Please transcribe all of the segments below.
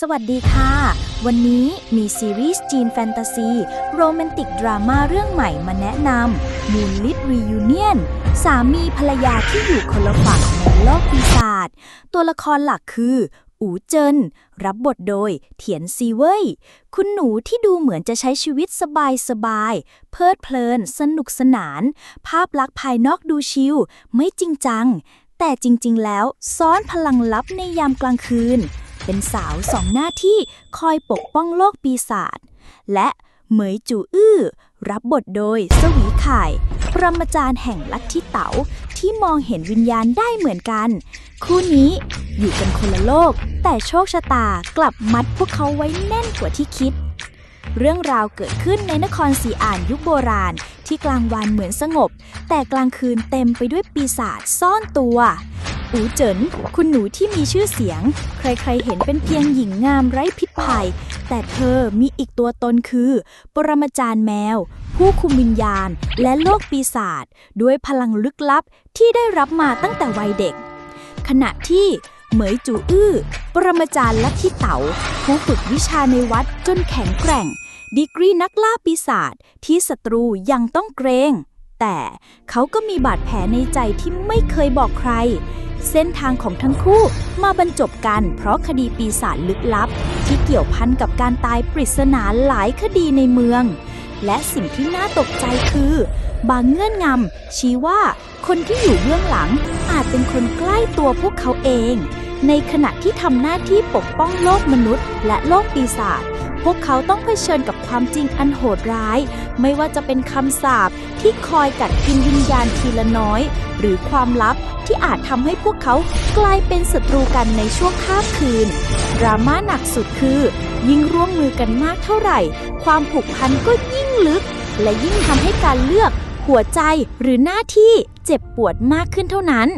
สวัสดีค่ะ วันนี้มีซีรีส์จีนแฟนตาซี โรแมนติกดราม่าเรื่องใหม่มาแนะนำ Moonlit Reunion สามีภรรยาที่อยู่คนละฝั่งในโลกปีศาจตัวละครหลักคืออูเจิน รับบทโดยเถียนซีเว่ยคุณหนูที่ดูเหมือนจะใช้ชีวิตสบายสบายๆเพลิดเพลิน สนุกสนาน ภาพลักษณ์ภายนอกดูชิลไม่จริงจัง แต่จริง ๆ แล้วซ่อนพลังลับในยามกลางคืน เป็นสาวสองหน้าที่คอยปกป้องโลกปีศาจและเหมยจูอื้อ รับบทโดยสวีไข่ปรมาจารย์แห่งลัทธิเต๋าที่มองเห็นวิญญาณได้เหมือนกัน คู่นี้อยู่กันคนละโลก แต่โชคชะตากลับมัดพวกเขาไว้แน่นกว่าที่คิด เรื่องราวเกิดขึ้นในนครสีอ่านยุคโบราณ ที่กลางวันเหมือนสงบ แต่กลางคืนเต็มไปด้วยปีศาจซ่อนตัว อูเจินคุณหนูที่มีชื่อเสียง ใครๆเห็นเป็นเพียงหญิงงามไร้พิษภัย แต่เธอมีอีกตัวตนคือ ปรมาจารย์แมว ผู้คุมวิญญาณ และโลกปีศาจด้วยพลังลึกลับที่ได้รับมาตั้งแต่วัยเด็ก ขณะที่เหมยจูอื้อ ปรมาจารย์ลัทธิเต๋าผู้ฝึกวิชาในวัดจนแข็งแกร่ง ดีกรีนักล่าปีศาจที่ศัตรูยังต้องเกรง แต่เขาก็มีบาดแผลในใจที่ไม่เคยบอกใคร เส้นทางของทั้งคู่มาบรรจบกัน เพราะคดีปีศาจลึกลับ ที่เกี่ยวพันกับการตายปริศนาหลายคดีในเมือง และสิ่งที่น่าตกใจคือ บางเงื่อนงำชี้ว่าคนที่อยู่เบื้องหลังอาจเป็นคนใกล้ตัวพวกเขาเอง ในขณะที่ทำหน้าที่ปกป้องโลกมนุษย์ และโลกปีศาจ พวกเขาต้องเผชิญกับความจริงอันโหดร้าย ไม่ว่าจะเป็นคำสาปที่คอยกัดกินวิญญาณทีละน้อย หรือความลับที่อาจทำให้พวกเขากลายเป็นศัตรูกันในช่วงข้ามคืน ดราม่าหนักสุดคือ ยิ่งร่วมมือกันมากเท่าไหร่ ความผูกพันก็ยิ่งลึก และยิ่งทำให้การเลือก หัวใจหรือหน้าที่เจ็บปวดมากขึ้นเท่านั้น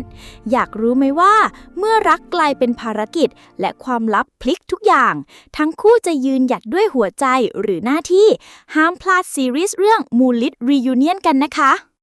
อยากรู้ไหมว่า เมื่อรักกลายเป็นภารกิจ และความลับพลิกทุกอย่าง ทั้งคู่จะยืนหยัดด้วยหัวใจหรือหน้าที่ ห้ามพลาดซีรีส์เรื่องมูลิตรียูเนียนกันนะคะ